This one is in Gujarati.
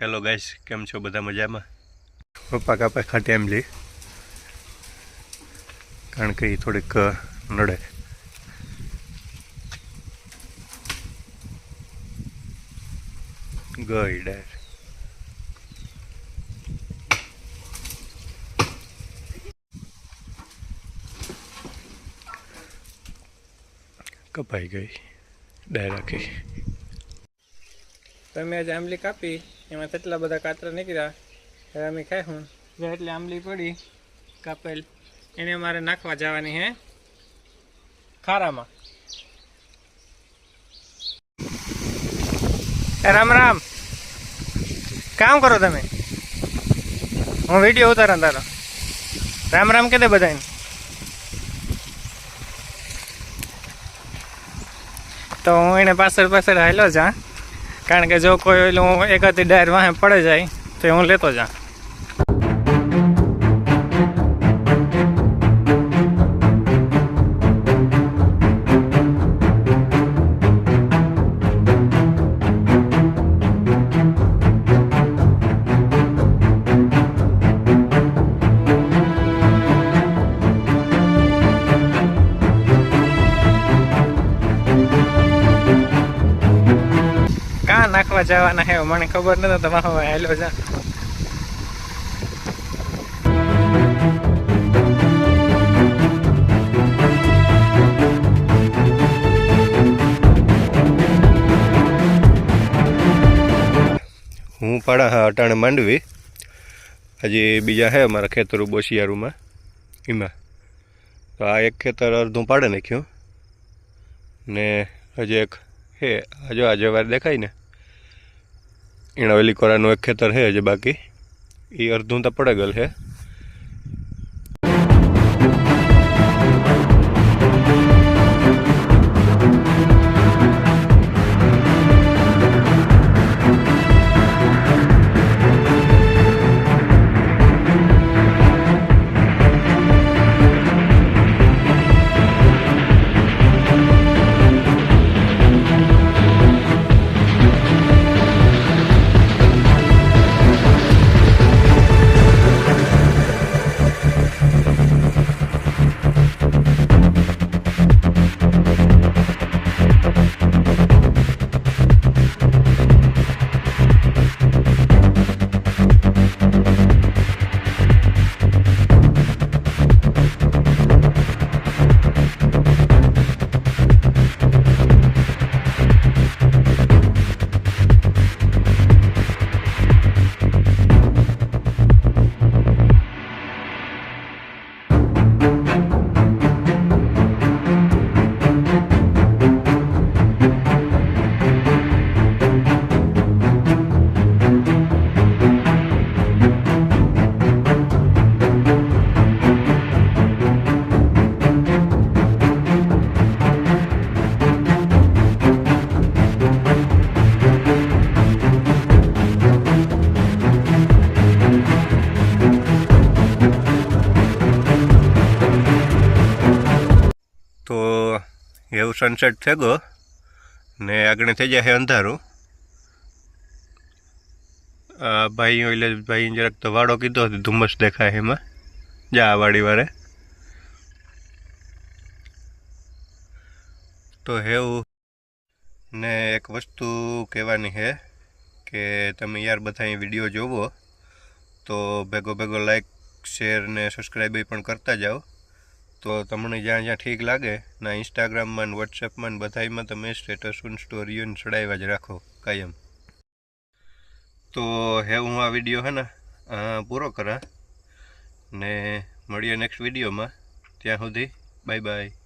હેલો ગાઈસ કેમ છો? બધા મજામાં? પપ્પા કાપા ખાટે એમ લી કારણ કે એ થોડીક નડે. ગઈ ડેર. કપાઈ ગઈ. ડાયર રાખી તમે આજે આંબલી કાપી? એમાં કેટલા બધા કાતરા નીકળ્યા, હવે અમે ખાઈ હું. જો એટલે આંબલી પડી, કાપેલ. એને મારે નાખવા જવાની હે. ખારામાં. રામ રામ. કામ કરો તમે? હું વીડિયો ઉતારા તારો. રામ રામ કે દે બધાને? તો હું એને પાછળ પાછળ હાલ્યો જા કારણ કે જો કોઈ ઓલું એકાદી ડાયર વાહે પડે જાય તો હું લેતો જા નાખવા જવાના હે, મને ખબર નથી તમે હવે હેલો જા. હું પાડા હા અટાણે માંડવી. હજી બીજા હે અમારા ખેતરો બોશિયારુમાં. એમાં. તો આ એક ખેતર અડધું પાડે નાખ્યું. ને હજી એક હે, હજુ આ જવાર દેખાય ને. એના વેલી કોરાનું એક ખેતર છે જે બાકી. એ અડધું તો પડે ગયેલ છે. તો એવું સનસેટ થઈ ગયો ને આગળ થઈ જાય અંધારું. ભાઈ એટલે ભાઈ જરાક તો વાળો કીધો હતો, ધુમ્મસ દેખાય એમાં. જા વાડી વારે. તો હેવું ને એક વસ્તુ કહેવાની છે કે તમે યાર બધા અહીં વીડિયો જોવો, તો ભેગો ભેગો લાઈક શેર ને સબસ્ક્રાઈબ પણ કરતા જાઓ. તો તમને જ્યાં જ્યાં ઠીક લાગે, ના ઇન્સ્ટાગ્રામમાં ને વોટ્સએપમાં ને બધામાં તમે સ્ટેટસ સ્ટોરીઓને ચડાવ્યા જ રાખો, કાયમ. તો હે, હું આ વીડિયો હે ને પૂરો કરા. ને મળીએ નેક્સ્ટ વિડીયોમાં ત્યાં સુધી બાય બાય